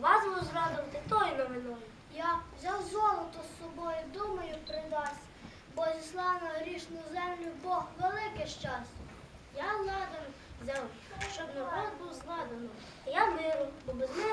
вас возрадувати тою новиною. Я взяв золото з собою, думаю, придасть, бо зіслав на грішну землю Бог велике щастя. Я ладан взяв, щоб народ був зладано. А я миру, бо без миру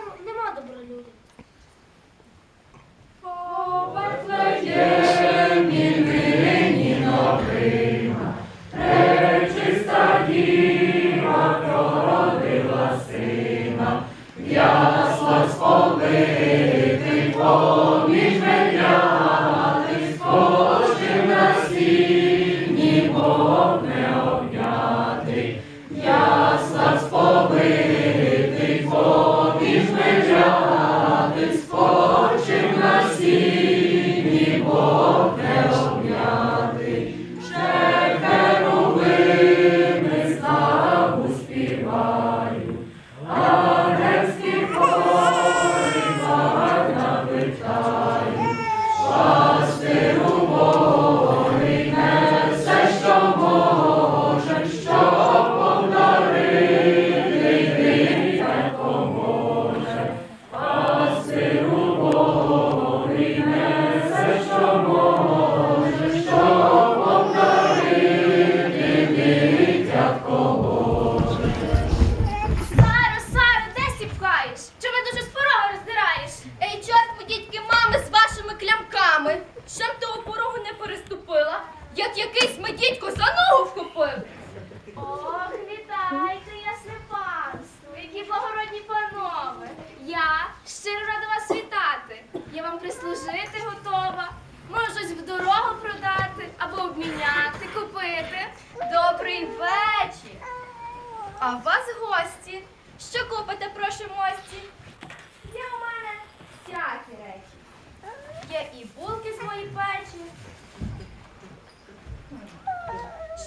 як якийсь медітько за ногу вхопив. Ох, вітайте, ясне панство, які благородні панове. Я щиро рада вас вітати. Я вам прислужити готова. Можу щось в дорогу продати або обміняти, купити. Добрий вечір. А вас гості. Що купите, прошу мості? Є у мене всякі речі. Є і булки з моєї печі,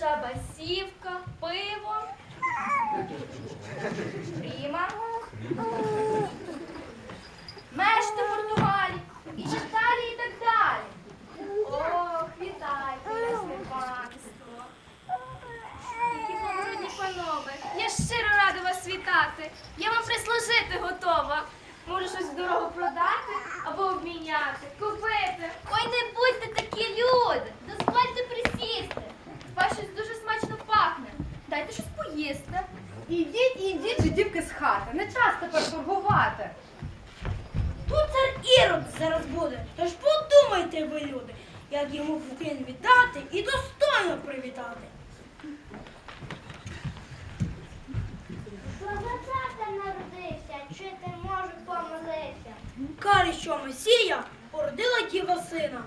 шабасівка, пиво, ріма, мешти Португалі, і Італії і так далі. Ох, вітайте, ясне панство. Які благородні панове, я щиро рада вас вітати. Я вам прислужити готова. Можу щось в дорогу продати або обміняти, купити. Ой, не будьте такі люди. Дозвольте присісти. Вас щось дуже смачно пахне. Дайте щось поїсти. Ідіть, ідіть, жидівки з хати, не час тепер торгувати. Тут цар Ірод зараз буде. Тож подумайте ви, люди, як йому поклін віддати і достойно привітати. Слава народився, чи ти можу помилитися? Каже, що Месія породила діва сина.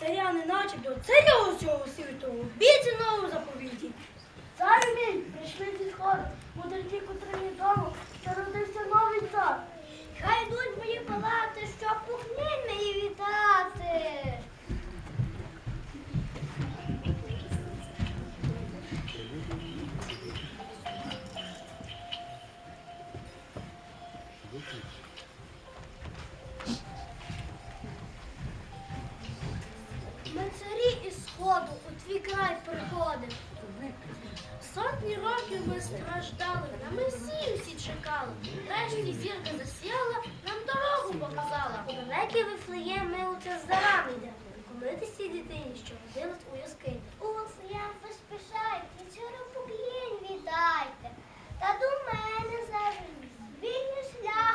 Царя не начебто царя усього світу, обіцяного в заповіті. Цар мій, прийшли зі сходу, тільки три дому, що родився новий цар. Хай йдуть мої палати, страждали, на Месію всі чекали. Врешті зірка засіяла, нам дорогу показала. У далекий вифлеє ми у це зарами йдемо. Помитись цій дитині, що родилась у яскині. У я поспішайте, цього поклін віддайте. Та до мене зараз вільний шлях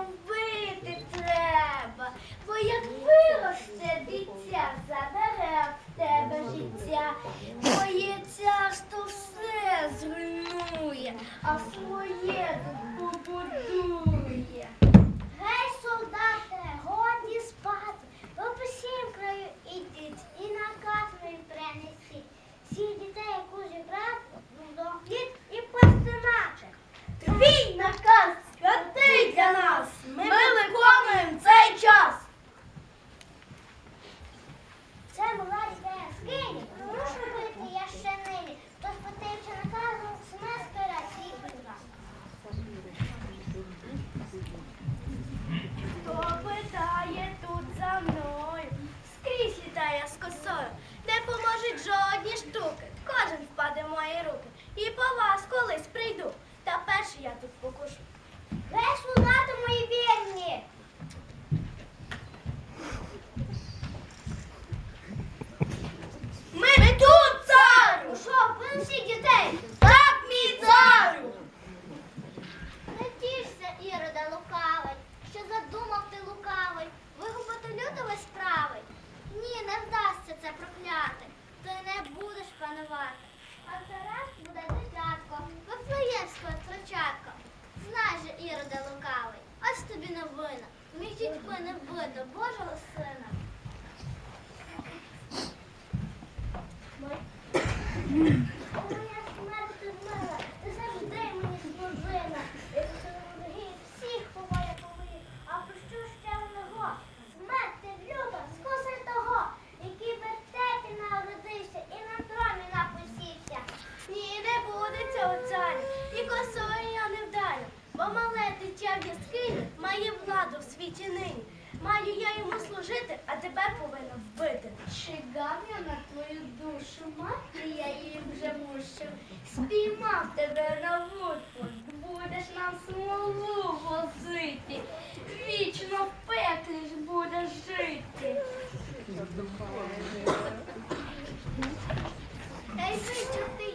Bye. Між дітьми не вбито Божого сина. Моя смерть мила, ти завжди мені вороги всіх ховає повинні, а про що ще одного? Смерть люба, скуси того, який вертепі народився і на троні напосівся. Ні, не буде цього царя, і косою бо мале дитя в яскині має владу в світі нині. Маю я йому служити, а тебе повинна вбити. Чигав я на твою душу, мати, я її вже мушу. Спіймав тебе на вудку, будеш нам смолу возити. Вічно в пеклі ж будеш жити. Ей, чорти,